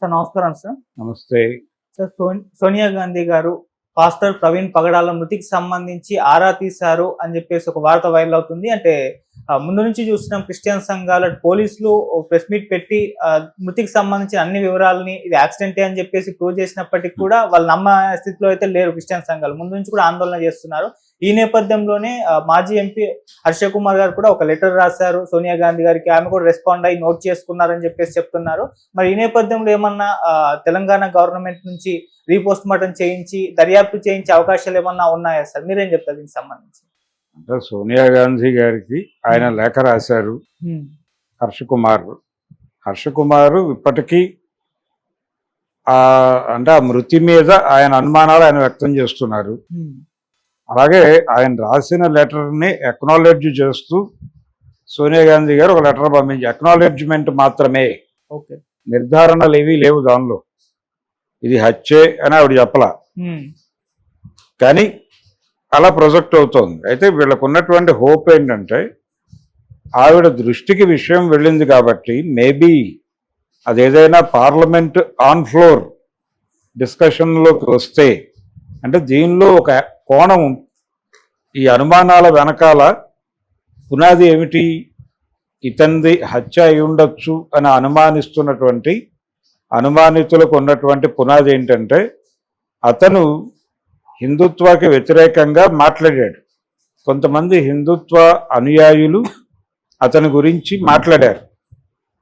Sir నమస్కారం sir. నమస్తే. Sir Soni- Sonia Gandhi గారు పాస్టర్ ప్రవీణ్ పగడాల మృతికి సంబంధించి ఆరా తీశారు అని చెప్పేసి ఒక వార్త వైరల్ అవుతుంది. అంటే ముందు నుంచి చూస్తున్నాం క్రిస్టియన్ సంఘాలు పోలీసులు ప్రెస్ మీట్ పెట్టి మృతికి సంబంధించిన అన్ని వివరాలని ఇది యాక్సిడెంటే అని చెప్పేసి ప్రూవ్ చేసినప్పటికీ కూడా వాళ్ళు నమ్మ స్థితిలో అయితే లేరు క్రిస్టియన్ సంఘాలు. ముందు నుంచి కూడా ఆందోళన చేస్తున్నారు. ఈ నేపథ్యంలోనే మాజీ ఎంపీ హర్ష కుమార్ గారు కూడా ఒక లెటర్ రాశారు. సోనియా గాంధీ గారికి ఆమె కూడా రెస్పాండ్ అయ్యి నోట్ చేసుకున్నారని చెప్పేసి చెప్తున్నారు. మరి ఈ నేపథ్యంలో ఏమన్నా తెలంగాణ గవర్నమెంట్ నుంచి రీపోస్ట్ మార్టం చేయించి దర్యాప్తు చేయించే అవకాశాలు ఏమన్నా ఉన్నాయా సార్? మీరేం చెప్తారు దీనికి సంబంధించి? అంటే సోనియా గాంధీ గారికి ఆయన లేఖ రాశారు. హ్మ్. హర్ష కుమార్. హర్ష కుమార్ ఇప్పటికీ ఆ అంటే ఆ మృతి మీద ఆయన అనుమానాలు ఆయన వ్యక్తం చేస్తున్నారు. హ్మ్. అలాగే ఆయన రాసిన లెటర్ని ఎక్నాలెడ్జ్ చేస్తూ సోనియా గాంధీ గారు ఒక లెటర్ పంపించి ఎక్నాలెడ్జ్మెంట్ మాత్రమే. ఓకే. నిర్ధారణలు ఏవీ లేవు దానిలో. ఇది హత్యే అని ఆవిడ చెప్పలా. కానీ అలా ప్రొజెక్ట్ అవుతోంది. అయితే వీళ్ళకు ఉన్నటువంటి హోప్ ఏంటంటే ఆవిడ దృష్టికి విషయం వెళ్ళింది కాబట్టి మేబీ అదేదైనా పార్లమెంట్ ఆన్ ఫ్లోర్ డిస్కషన్లోకి వస్తే అంటే దీనిలో ఒక కోణం ఈ అనుమానాల వెనకాల పునాది ఏమిటి? ఇతంది హత్య అయి ఉండొచ్చు అని అనుమానిస్తున్నటువంటి అనుమానితులకు ఉన్నటువంటి పునాది ఏంటంటే అతను హిందుత్వకి వ్యతిరేకంగా మాట్లాడాడు. కొంతమంది హిందుత్వ అనుయాయులు అతని గురించి మాట్లాడారు.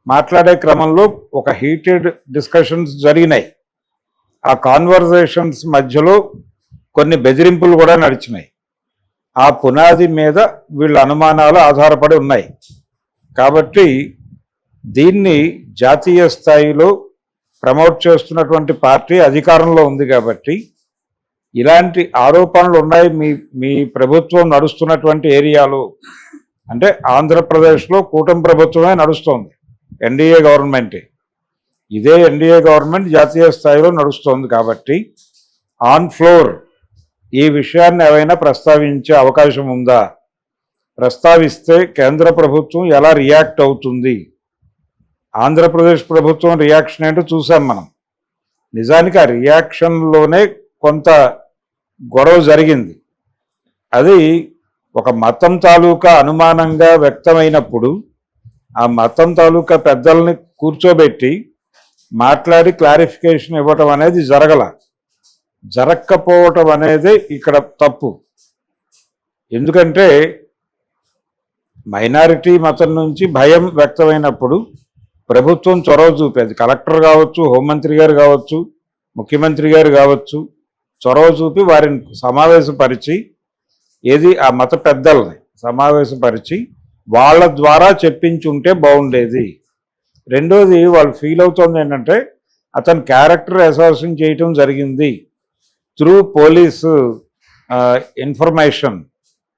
మాట్లాడే క్రమంలో ఒక హీటెడ్ డిస్కషన్స్ జరిగినాయి. ఆ కాన్వర్జేషన్స్ మధ్యలో కొన్ని బెదిరింపులు కూడా నడిచినాయి. ఆ పునాది మీద వీళ్ళ అనుమానాలు ఆధారపడి ఉన్నాయి. కాబట్టి దీన్ని జాతీయ స్థాయిలో ప్రమోట్ చేస్తున్నటువంటి పార్టీ అధికారంలో ఉంది కాబట్టి ఇలాంటి ఆరోపణలు ఉన్నాయి మీ మీ ప్రభుత్వం నడుస్తున్నటువంటి ఏరియాలో. అంటే ఆంధ్రప్రదేశ్లో కూటమి ప్రభుత్వమే నడుస్తోంది ఎన్డీఏ గవర్నమెంటే. ఇదే ఎన్డీఏ గవర్నమెంట్ జాతీయ స్థాయిలో నడుస్తోంది కాబట్టి ఆన్ ఫ్లోర్ ఈ విషయాన్ని ఏవైనా ప్రస్తావించే అవకాశం ఉందా? ప్రస్తావిస్తే కేంద్ర ప్రభుత్వం ఎలా రియాక్ట్ అవుతుంది? ఆంధ్రప్రదేశ్ ప్రభుత్వం రియాక్షన్ ఏంటో చూసాం మనం. నిజానికి ఆ రియాక్షన్లోనే కొంత గొడవ జరిగింది. అది ఒక మతం తాలూకా అనుమానంగా వ్యక్తమైనప్పుడు ఆ మతం తాలూకా పెద్దల్ని కూర్చోబెట్టి మాట్లాడి క్లారిఫికేషన్ ఇవ్వటం అనేది జరగల. జరక్కపోవటం అనేది ఇక్కడ తప్పు. ఎందుకంటే మైనారిటీ మతం నుంచి భయం వ్యక్తమైనప్పుడు ప్రభుత్వం చొరవ చూపేది. కలెక్టర్ కావచ్చు హోంమంత్రి గారు కావచ్చు ముఖ్యమంత్రి గారు కావచ్చు చొరవ చూపి వారిని సమావేశపరిచి ఏది ఆ మత పెద్దల్ని సమావేశపరిచి వాళ్ళ ద్వారా చెప్పించి ఉంటే బాగుండేది. రెండోది వాళ్ళు ఫీల్ అవుతుంది ఏంటంటే అతను క్యారెక్టర్ అసాసిన్ చేయటం జరిగింది. Through police information.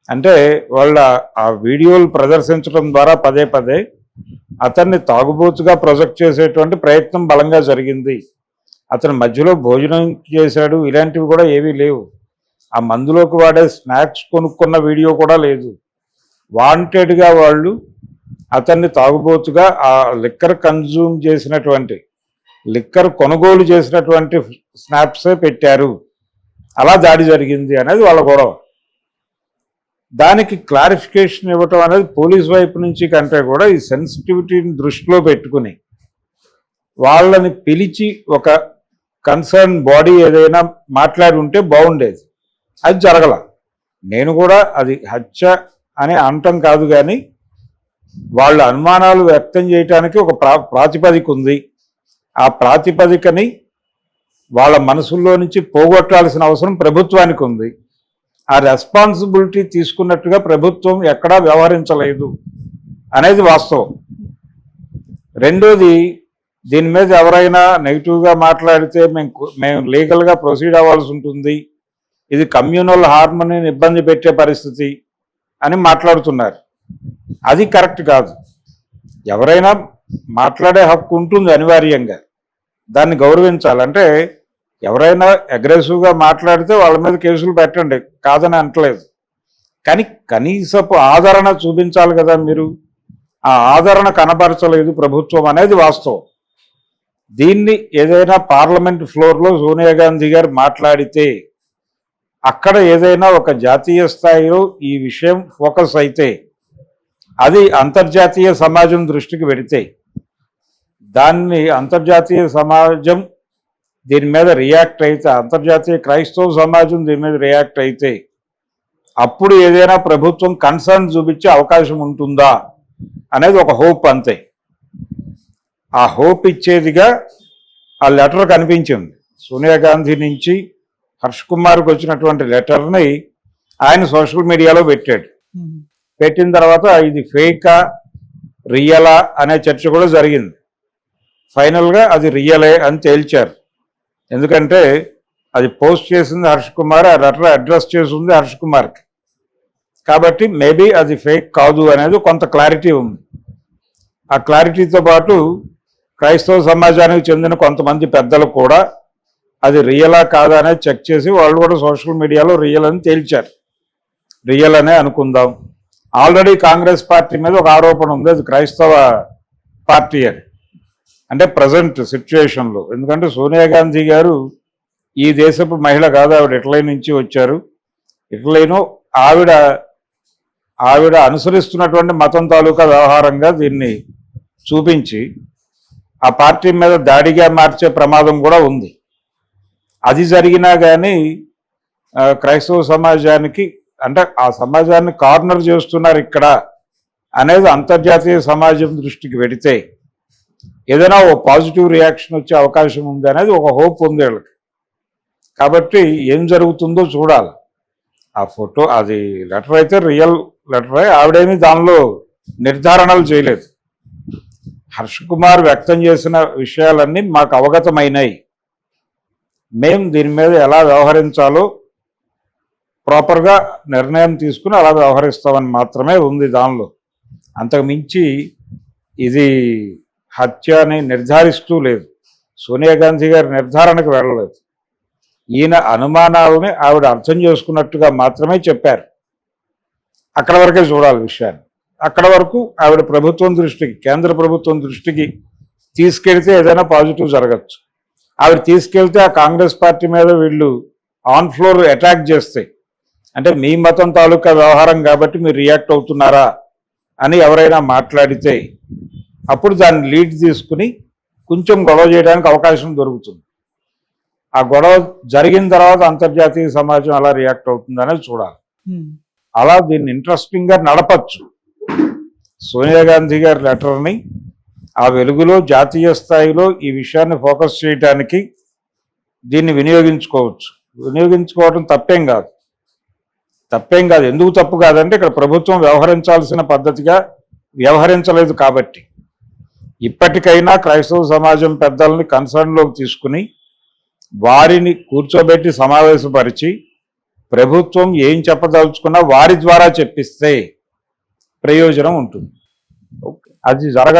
అంటే వాళ్ళ ఆ వీడియోలు ప్రదర్శించడం ద్వారా పదే పదే అతన్ని తాగుబోతుగా ప్రొజెక్ట్ చేసేటువంటి ప్రయత్నం బలంగా జరిగింది. అతను మధ్యలో భోజనం చేశాడు ఇలాంటివి కూడా ఏవీ లేవు. ఆ మందులోకి వాడే స్నాక్స్ కొనుక్కున్న వీడియో కూడా లేదు. వాంటెడ్గా వాళ్ళు అతన్ని తాగుబోతుగా ఆ లిక్కర్ కన్జ్యూమ్ చేసినటువంటి లిక్కర్ కొనుగోలు చేసినటువంటి స్నాప్సే పెట్టారు. అలా దాడి జరిగింది అనేది వాళ్ళ గొడవ. దానికి క్లారిఫికేషన్ ఇవ్వటం అనేది పోలీస్ వైపు నుంచి కంటే కూడా ఈ సెన్సిటివిటీని దృష్టిలో పెట్టుకుని వాళ్ళని పిలిచి ఒక కన్సర్న్ బాడీ ఏదైనా మాట్లాడి ఉంటే బాగుండేది. అది జరగల. నేను కూడా అది హత్య అని అనటం కాదు కానీ వాళ్ళ అనుమానాలు వ్యక్తం చేయటానికి ఒక ప్రా ప్రాతిపదిక ఉంది. ఆ ప్రాతిపదికని వాళ్ళ మనసుల్లో నుంచి పోగొట్టాల్సిన అవసరం ప్రభుత్వానికి ఉంది. ఆ రెస్పాన్సిబిలిటీ తీసుకున్నట్టుగా ప్రభుత్వం ఎక్కడా వ్యవహరించలేదు అనేది వాస్తవం. రెండోది దీని మీద ఎవరైనా నెగిటివ్గా మాట్లాడితే మేము మేము లీగల్గా ప్రొసీడ్ అవ్వాల్సి ఉంటుంది. ఇది కమ్యూనల్ హార్మోనీని ఇబ్బంది పెట్టే పరిస్థితి అని మాట్లాడుతున్నారు. అది కరెక్ట్ కాదు. ఎవరైనా మాట్లాడే హక్కు ఉంటుంది అనివార్యంగా. దాన్ని గౌరవించాలంటే ఎవరైనా అగ్రెసివ్గా మాట్లాడితే వాళ్ళ మీద కేసులు పెట్టండి. కాదని అంటలేదు కానీ కనీసపు ఆదరణ చూపించాలి కదా మీరు. ఆ ఆదరణ కనపరచలేదు ప్రభుత్వం అనేది వాస్తవం. దీన్ని ఏదైనా పార్లమెంట్ ఫ్లోర్లో సోనియా గాంధీ గారు మాట్లాడితే అక్కడ ఏదైనా ఒక జాతీయ స్థాయిలో ఈ విషయం ఫోకస్ అయితే అది అంతర్జాతీయ సమాజం దృష్టికి పెడితే దాన్ని అంతర్జాతీయ సమాజం దీని మీద రియాక్ట్ అయితే అంతర్జాతీయ క్రైస్తవ సమాజం దీని మీద రియాక్ట్ అయితే అప్పుడు ఏదైనా ప్రభుత్వం కన్సర్న్ చూపించే అవకాశం ఉంటుందా అనేది ఒక హోప్ అంతే. ఆ హోప్ ఇచ్చేదిగా ఆ లెటర్ కనిపించింది. సోనియా గాంధీ నుంచి హర్ష్ కుమార్కి వచ్చినటువంటి లెటర్ని ఆయన సోషల్ మీడియాలో పెట్టాడు. పెట్టిన తర్వాత ఇది ఫేకా రియలా అనే చర్చ కూడా జరిగింది. ఫైనల్గా అది రియలే అని తేల్చారు. ఎందుకంటే అది పోస్ట్ చేసింది హర్ష్ కుమార్ ఆ లెటర్ అడ్రస్ చేసింది హర్ష్ కుమార్కి. కాబట్టి మేబీ అది ఫేక్ కాదు అనేది కొంత క్లారిటీ ఉంది. ఆ క్లారిటీతో పాటు క్రైస్తవ సమాజానికి చెందిన కొంతమంది పెద్దలు కూడా అది రియలా కాదా అనేది చెక్ చేసి వాళ్ళు కూడా సోషల్ మీడియాలో రియల్ అని తేల్చారు. రియల్ అనే అనుకుందాం. ఆల్రెడీ కాంగ్రెస్ పార్టీ మీద ఒక ఆరోపణ ఉంది. అది క్రైస్తవ పార్టీ అని. అంటే ప్రజెంట్ సిచ్యువేషన్లో ఎందుకంటే సోనియా గాంధీ గారు ఈ దేశపు మహిళ కాదు ఆవిడ ఇటలీ నుంచి వచ్చారు. ఇటలీను ఆవిడ ఆవిడ అనుసరిస్తున్నటువంటి మతం తాలూకా వ్యవహారంగా దీన్ని చూపించి ఆ పార్టీ మీద దాడిగా మార్చే ప్రమాదం కూడా ఉంది. అది జరిగినా కానీ క్రైస్తవ సమాజానికి అంటే ఆ సమాజాన్ని కార్నర్ చేస్తున్నారు ఇక్కడ అనేది అంతర్జాతీయ సమాజం దృష్టికి వెడితే ఏదైనా ఓ పాజిటివ్ రియాక్షన్ వచ్చే అవకాశం ఉంది అనేది ఒక హోప్ ఉంది వీళ్ళకి. కాబట్టి ఏం జరుగుతుందో చూడాలి. ఆ ఫోటో అది లెటర్ అయితే రియల్ లెటర్ ఆవిడేమి దానిలో నిర్ధారణలు చేయలేదు. హర్ష కుమార్ వ్యక్తం చేసిన విషయాలన్నీ మాకు అవగతమైనాయి. మేము దీని మీద ఎలా వ్యవహరించాలో ప్రాపర్గా నిర్ణయం తీసుకుని అలా వ్యవహరిస్తామని మాత్రమే ఉంది దానిలో. అంతకు మించి ఇది హత్య అని నిర్ధారిస్తూ లేదు. సోనియా గాంధీ గారి నిర్ధారణకు వెళ్ళలేదు. ఈయన అనుమానాలని ఆవిడ అర్థం చేసుకున్నట్టుగా మాత్రమే చెప్పారు. అక్కడ వరకే చూడాలి విషయాన్ని. అక్కడ వరకు ఆవిడ ప్రభుత్వం దృష్టికి కేంద్ర ప్రభుత్వం దృష్టికి తీసుకెళ్తే ఏదైనా పాజిటివ్ జరగచ్చు. ఆవిడ తీసుకెళ్తే ఆ కాంగ్రెస్ పార్టీ మీద వీళ్ళు ఆన్ ఫ్లోర్ అటాక్ చేస్తే అంటే మీ మతం తాలూకా వ్యవహారం కాబట్టి మీరు రియాక్ట్ అవుతున్నారా అని ఎవరైనా మాట్లాడితే అప్పుడు దాన్ని లీడ్ తీసుకుని కొంచెం గొడవ చేయడానికి అవకాశం దొరుకుతుంది. ఆ గొడవ జరిగిన తర్వాత అంతర్జాతీయ సమాజం ఎలా రియాక్ట్ అవుతుంది అనేది చూడాలి. అలా దీన్ని ఇంట్రెస్టింగ్గా నడపచ్చు. సోనియా గాంధీ గారి లెటర్ని ఆ వెలుగులో జాతీయ స్థాయిలో ఈ విషయాన్ని ఫోకస్ చేయడానికి దీన్ని వినియోగించుకోవచ్చు. వినియోగించుకోవడం తప్పేం కాదు. తప్పేం కాదు. ఎందుకు తప్పు కాదంటే ఇక్కడ ప్రభుత్వం వ్యవహరించాల్సిన పద్ధతిగా వ్యవహరించలేదు కాబట్టి. ఇప్పటికైనా క్రైస్తవ సమాజం పెద్దల్ని కన్సర్న్లోకి తీసుకుని వారిని కూర్చోబెట్టి సమావేశపరిచి ప్రభుత్వం ఏం చెప్పదలుచుకున్నా వారి ద్వారా చెప్పిస్తే ప్రయోజనం ఉంటుంది. అది జరగ